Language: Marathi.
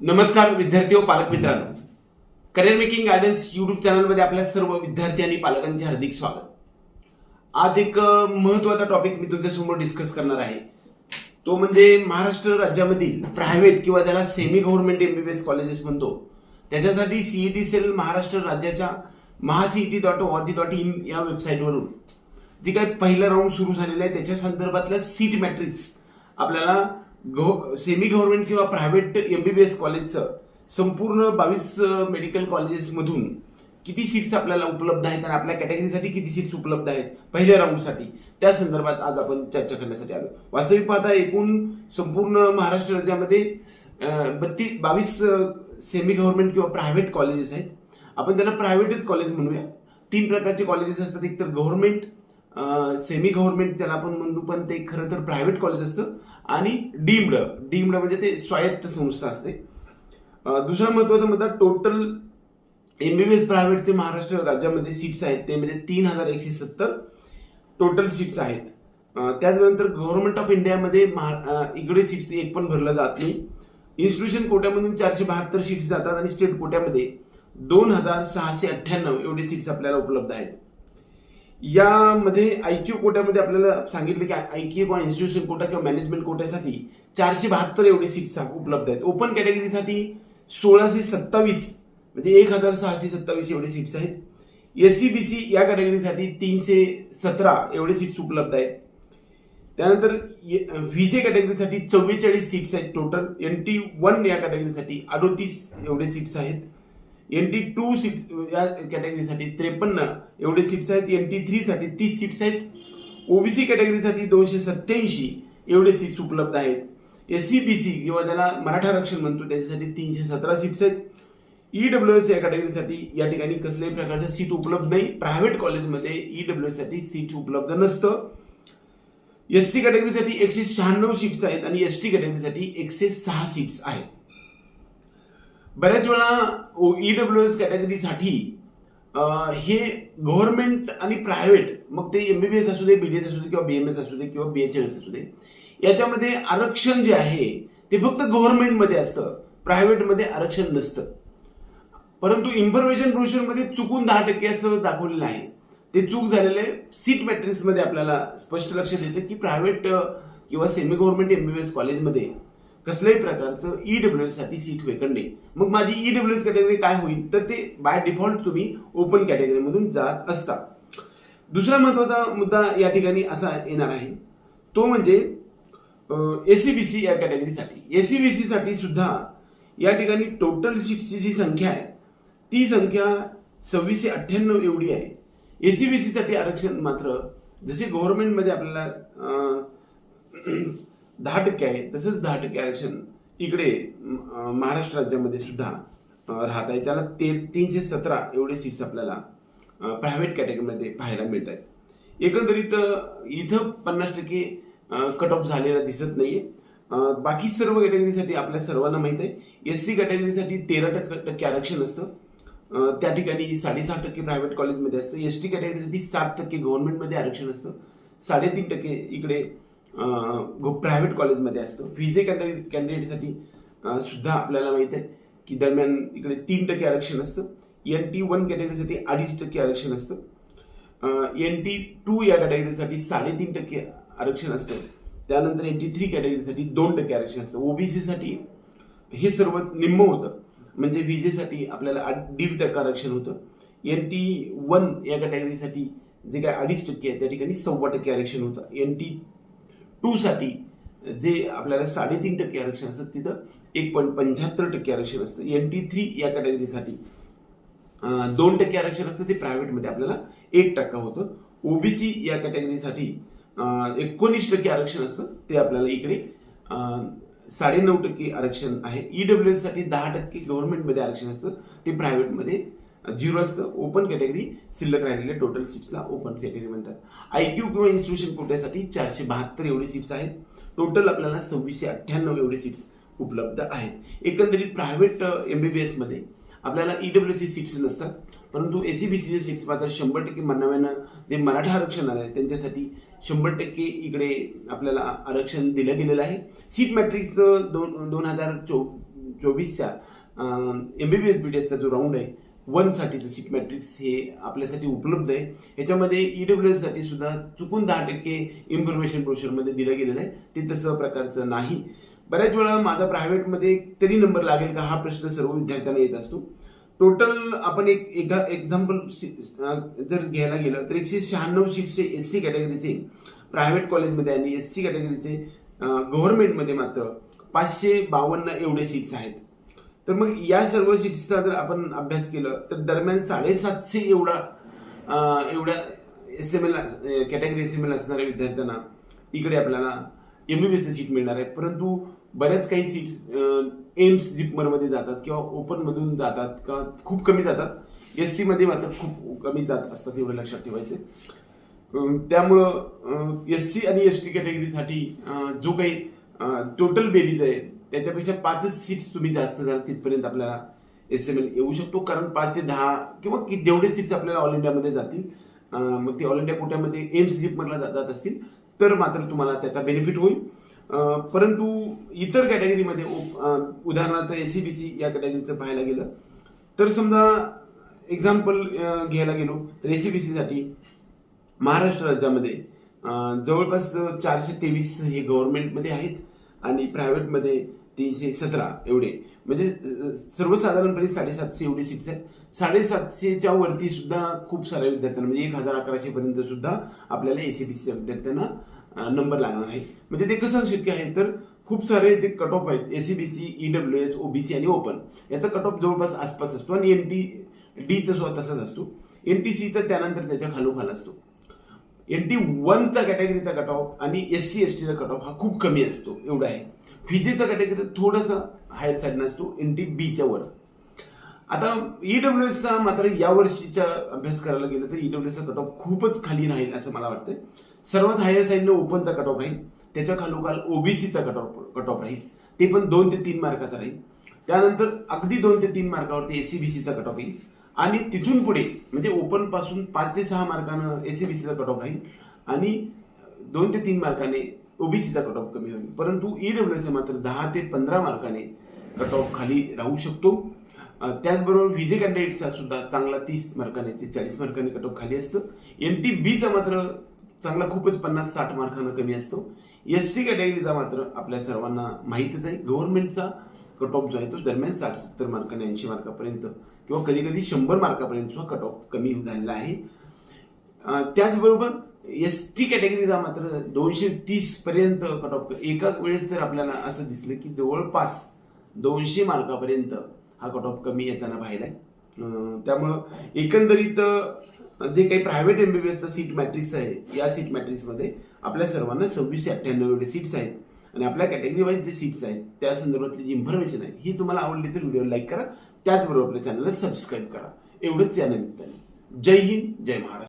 नमस्कार विद्यार्थी व पालक मित्रांनो. करिअर मेकिंग गायडन्स युट्यूब चॅनलमध्ये आपल्या सर्व विद्यार्थी आणि पालकांचे हार्दिक स्वागत. आज एक महत्त्वाचा टॉपिक मी तुमच्यासमोर डिस्कस करणार आहे. तो म्हणजे महाराष्ट्र राज्यामधील प्रायव्हेट किंवा त्याला सेमी गव्हर्नमेंट एमबीबीएस कॉलेजेस म्हणतो. त्याच्यासाठी सीईटी सेल महाराष्ट्र राज्याच्या MahaCET dot O dot in या वेबसाईटवरून जे काही पहिलं राऊंड सुरू झालेलं आहे त्याच्या संदर्भातलं सीट मॅट्रिक्स आपल्याला सेमी गव्हर्नमेंट किंवा प्रायव्हेट एमबीबीएस कॉलेजचं संपूर्ण बावीस मेडिकल कॉलेजेसमधून किती सीट्स आपल्याला उपलब्ध आहेत आणि आपल्या कॅटेगरीसाठी किती सीट्स उपलब्ध आहेत पहिल्या राऊंडसाठी त्या संदर्भात आज आपण चर्चा करण्यासाठी आलो. वास्तविक पाहता एकूण संपूर्ण महाराष्ट्र राज्यामध्ये बत्तीस बावीस सेमी गव्हर्नमेंट किंवा प्रायव्हेट कॉलेजेस आहेत. आपण त्याला प्रायव्हेटच कॉलेज म्हणूया. तीन प्रकारचे कॉलेजेस असतात एक तर गव्हर्नमेंट सेमी गव्हर्नमेंट त्याला आपण म्हणू पण ते खरं तर प्रायव्हेट कॉलेज असतं. आणि डीम्ड डीम्ड म्हणजे ते स्वायत्त संस्था असते. दुसरा महत्त्वाचा मुद्दा टोटल एमबीबीएस प्रायव्हेटचे महाराष्ट्र राज्यामध्ये सीट्स आहेत. ते म्हणजे तीन हजार एकशे सत्तर टोटल सीट्स आहेत. त्याचबरोबर त्याचनंतर गव्हर्नमेंट ऑफ इंडियामध्ये महा- इकडे सीट्स एक पण भरलं जात नाही. इन्स्टिट्यूशन कोट्यामधून चारशे बहात्तर सीट्स जातात आणि स्टेट कोट्यामध्ये दोन हजार सहाशे अठ्ठ्याण्णव एवढे सीट्स आपल्याला उपलब्ध आहेत. यामध्ये आयक्यू कोट्यामध्ये आपल्याला सांगितलं की आयक्यू किंवा इन्स्टिट्यूशन कोटा किंवा मॅनेजमेंट कोट्यासाठी चारशे बहात्तर एवढे सीट्स उपलब्ध आहेत. ओपन कॅटेगरीसाठी सोळाशे सत्तावीस म्हणजे एक हजार सहाशे सत्तावीस एवढे सीट्स आहेत. एस सी बी सी या कॅटेगरीसाठी तीनशे सतरा एवढे सीट्स उपलब्ध आहेत. त्यानंतर व्हीजे कॅटेगरीसाठी चव्वेचाळीस सीट्स आहेत टोटल एन टी वन या कॅटेगरीसाठी अडोतीस एवढे सीट्स आहेत. एन टी टू सीट या कॅटेगरीसाठी त्रेपन्न. एवढे सीट्स आहेत. एन टी थ्रीसाठी तीस सीट्स आहेत. ओबीसी कॅटेगरीसाठी दोनशे सत्याऐंशी एवढे सीट्स उपलब्ध आहेत. एस सी बी सी किंवा त्याला मराठा आरक्षण म्हणतो त्याच्यासाठी तीनशे सतरा सीट्स आहेत. ई डब्ल्यू एस या कॅटेगरीसाठी या ठिकाणी कसल्याही प्रकारचं सीट उपलब्ध नाही. प्रायव्हेट कॉलेजमध्ये ई डब्ल्यू एससाठी सीट उपलब्ध नसतं. एस सी कॅटेगरीसाठी एकशे शहाण्णव सीट्स आहेत आणि एस टी कॅटेगरीसाठी एकशे सहा सीट्स आहेत. बऱ्याच वेळा ई डब्ल्यू एस कॅटेगरीसाठी हे गव्हर्नमेंट आणि प्रायव्हेट मग ते एम बी बी एस असू दे बी डी एस असू दे किंवा बी एम एस असू दे किंवा बी एच एस असू दे याच्यामध्ये आरक्षण जे आहे ते फक्त गव्हर्नमेंटमध्ये असतं प्रायव्हेटमध्ये आरक्षण नसतं. परंतु इन्फॉर्मेशन ब्रोशरमध्ये चुकून दहा टक्के असं दाखवलेलं आहे. ते चूक झालेलं आहे. सीट मॅट्रिक्समध्ये आपल्याला स्पष्ट लक्षात येतं की प्रायव्हेट किंवा सेमी गव्हर्नमेंट एमबीबीएस कॉलेजमध्ये कसल्याही प्रकारचं ईडब्ल्यू एससाठी सीट वेकंट नाही. मग माझी ईडब्ल्यू डब्ल्यू कॅटेगरी काय होईल? तर ते बाय डिफॉल्ट तुम्ही ओपन कॅटेगरीमधून जात असता. दुसरा महत्त्वाचा मुद्दा या ठिकाणी असा येणार आहे. तो म्हणजे एसीबीसी या कॅटेगरीसाठी एसीबीसी साठी सुद्धा या ठिकाणी टोटल सीटची जी संख्या आहे. ती संख्या सव्वीसशे अठ्ठ्याण्णव एवढी आहे. एसीबीसी साठी आरक्षण मात्र जसे गव्हर्नमेंटमध्ये आपल्याला दहा टक्के आहे तसंच दहा टक्के आरक्षण इकडे महाराष्ट्र राज्यामध्ये सुद्धा राहत आहे. त्याला ते तीनशे सतरा एवढे सीट्स आपल्याला प्रायव्हेट कॅटेगरीमध्ये पाहायला मिळत आहेत एकंदरीत इथं पन्नास टक्के कट ऑफ झालेला दिसत नाहीये. बाकी सर्व कॅटेगरीसाठी आपल्या सर्वांना माहीत आहे. एस सी कॅटेगरीसाठी तेरा टक्के टक्के आरक्षण असतं. त्या ठिकाणी साडेसहा टक्के प्रायव्हेट कॉलेजमध्ये असतं. एस टी कॅटेगरीसाठी सात टक्के गव्हर्नमेंटमध्ये आरक्षण असतं. साडेतीन टक्के इकडे प्रायव्हेट कॉलेजमध्ये असतं. व्हीजे कॅन्डिडेट कॅन्डिडेटसाठी सुद्धा आपल्याला माहीत आहे की दरम्यान इकडे तीन टक्के आरक्षण असतं. एन टी वन कॅटेगरीसाठी अडीच टक्के आरक्षण असतं. एन टी टू या कॅटेगरीसाठी साडेतीन टक्के आरक्षण असतं. त्यानंतर एन टी थ्री कॅटेगरीसाठी दोन टक्के आरक्षण असतं. ओबीसीसाठी हे सर्व निम्म होतं. म्हणजे विजेसाठी आपल्याला दीड टक्का आरक्षण होतं. एन टी वन या कॅटेगरीसाठी जे काय अडीच टक्के आहे त्या ठिकाणी सव्वा टक्के आरक्षण होतं. एन टी टूसाठी जे आपल्याला साडेतीन टक्के आरक्षण असतं तिथं एक पॉईंट पंच्याहत्तर टक्के आरक्षण असतं. एन टी थ्री या कॅटेगरीसाठी दोन टक्के आरक्षण असतं ते प्रायव्हेटमध्ये आपल्याला एक टक्का होतं. ओबीसी या कॅटेगरीसाठी एकोणीस टक्के आरक्षण असतं ते आपल्याला इकडे साडेनऊ टक्के आरक्षण आहे. ईडब्ल्यू एससाठी दहा टक्के गव्हर्नमेंटमध्ये आरक्षण असतं ते प्रायव्हेटमध्ये झिरो असतं. ओपन कॅटेगरी शिल्लक राहिलेल्या टोटल सीट्सला ओपन कॅटेगरी म्हणतात. आय क्यू किंवा इन्स्टिट्यूशन कोट्यासाठी चारशे बहात्तर एवढी सीट्स आहेत. टोटल आपल्याला सव्वीसशे अठ्ठ्याण्णव एवढी सीट्स उपलब्ध आहेत. एकंदरीत प्रायव्हेट बी एसमध्ये आपल्याला ईडब्ल्यू सी सीट्स नसतात. परंतु एस सी बी सीचे सीट्स मात्र शंभर टक्के नव्यानं जे मराठा आरक्षण आहे त्यांच्यासाठी शंभर टक्के इकडे आपल्याला आरक्षण दिलं गेलेलं आहे. सीट मॅट्रिक्स दोन दोन हजार चो चोवीसच्या M B B S B D एसचा जो राऊंड आहे वनसाठीचं सीट मॅट्रिक्स हे आपल्यासाठी उपलब्ध आहे. याच्यामध्ये ई डब्ल्यू एससाठी सुद्धा चुकून दहा टक्के इन्फॉर्मेशन ब्रोशरमध्ये दिलं गेलेलं आहे. ते तसं प्रकारचं नाही. बऱ्याच वेळा माझा प्रायव्हेटमध्ये तरी नंबर लागेल का हा प्रश्न सर्व विद्यार्थ्यांना येत असतो. टोटल आपण एक एका एक्झाम्पल जर घ्यायला गेलं तर एकशे शहाण्णव सीटचे एस सी कॅटेगरीचे प्रायव्हेट कॉलेजमध्ये आणि एस सी कॅटेगरीचे गव्हर्नमेंटमध्ये मात्र पाचशे बावन्न एवढे सीट्स आहेत. तर मग या सर्व सीट्सचा जर आपण अभ्यास केलं तर दरम्यान साडेसातशे एवढा एवढ्या S M L category S M L असणाऱ्या विद्यार्थ्यांना इकडे आपल्याला M B B MBBS seat मिळणार आहे. परंतु बऱ्याच काही सीट एम्स जिपमरमध्ये जातात किंवा ओपनमधून जातात का खूप कमी जातात. एस सीमध्ये मात्र खूप कमी जात असतात एवढं लक्षात ठेवायचं त्यामुळं एस सी आणि एस टी कॅटेगरीसाठी जो काही टोटल बेरीज आहे त्याच्यापेक्षा पाचच सीट्स तुम्ही जास्त झाल तिथपर्यंत आपल्याला एस एम एल येऊ शकतो. कारण पाच ते दहा किंवा कि- जेवढे सीट्स आपल्याला ऑल इंडियामध्ये जातील मग ते ऑल इंडिया कोट्यामध्ये एम्स जीपमधला जात असतील तर मात्र तुम्हाला त्याचा बेनिफिट होईल. परंतु इतर कॅटेगरीमध्ये ओप- अं, उदाहरणार्थ एस बी सी या कॅटेगरीचं पाहायला गेलं तर समजा एक्झाम्पल घ्यायला गेलो तर ए सी बी सीसाठी महाराष्ट्र राज्यामध्ये जवळपास चारशे तेवीस हे गव्हर्नमेंटमध्ये आहेत. आणि प्रायव्हेटमध्ये तीनशे सतरा एवढे. म्हणजे सर्वसाधारणपणे साडेसातशे एवढे सीट्स आहेत. साडेसातशेच्या वरती सुद्धा खूप साऱ्या विद्यार्थ्यांना म्हणजे एक हजार अकराशे पर्यंत सुद्धा आपल्याला एसीबीसीच्या विद्यार्थ्यांना नंबर लागणार आहे. म्हणजे ते कसं शक्य आहे? तर खूप सारे जे कट ऑफ आहेत एसीबीसी ईडब्ल्यू एस ओबीसी आणि ओपन याचा कट ऑफ जवळपास आसपास असतो आणि एन टी डीचा सुद्धा तसाच असतो. एन टी सीचा त्यानंतर त्याच्या खालोखाल असतो. एन टी वनचा कॅटेगरीचा कट ऑफ आणि एस सी एस टीचा कट ऑफ हा खूप कमी असतो एवढा आहे. फिजेचा कॅटेगरी थोडासा हायर साईडनं असतो एन टी बीच्या वर. आता ईडब्ल्यू एसचा मात्र या वर्षीचा अभ्यास करायला गेलं तर ईडब्ल्यू एसचा कट ऑफ खूपच खाली राहील असं मला वाटतं सर्वात हायर साईडनं ओपनचा कट ऑफ राहील. त्याच्या खालोखाल ओबीसीचा कट ऑफ कट ऑफ राहील. ते पण दोन ते तीन मार्काचा राहील. त्यानंतर अगदी दोन ते तीन मार्कावरती एसीबीसीचा कट ऑफ येईल. आणि तिथून पुढे म्हणजे ओपनपासून पाच ते सहा मार्कानं एसीबीसीचा कट ऑफ राहील आणि दोन ते तीन मार्काने ओबीसीचा कट ऑफ कमी होईल. परंतु ईडब्ल्यूएस मात्र दहा ते पंधरा मार्काने कट ऑफ खाली राहू शकतो. त्याचबरोबर व्हिजे कॅन्डिडेटचा सुद्धा चांगला तीस मार्काने ते चाळीस मार्काने कट ऑफ खाली असतं. एन टी बीचा मात्र चांगला खूपच पन्नास साठ मार्कानं कमी असतो. एस सी कॅटेगरीचा मात्र आपल्या सर्वांना माहीतच आहे. गव्हर्नमेंटचा कट ऑफ जो आहे तो दरम्यान साठ सत्तर मार्काने ऐंशी मार्कापर्यंत किंवा कधी कधी शंभर मार्कापर्यंत सुद्धा कट ऑफ कमी झालेला आहे. त्याचबरोबर एस टी कॅटेगरीचा मात्र दोनशे तीस पर्यंत कट ऑफ एका वेळेस तर आपल्याला असं दिसलं की जवळपास दोनशे मार्कापर्यंत हा कट ऑफ कमी येताना पाहिला आहे त्यामुळं एकंदरीत जे काही प्रायव्हेट एमबीबीएसचं सीट मॅट्रिक्स आहे या सीट मॅट्रिक्समध्ये आपल्या सर्वांना सव्वीसशे अठ्ठ्याण्णव एवढे सीट्स आहेत. आणि आपल्या कॅटेगरी वाईज जे सीट्स आहेत त्या संदर्भातली जी इन्फॉर्मेशन आहे ही तुम्हाला आवडली तर व्हिडिओ लाईक करा. त्याचबरोबर आपल्या चॅनलला सबस्क्राईब करा. एवढंच या निमित्ताने. जय हिंद जय महाराष्ट्र.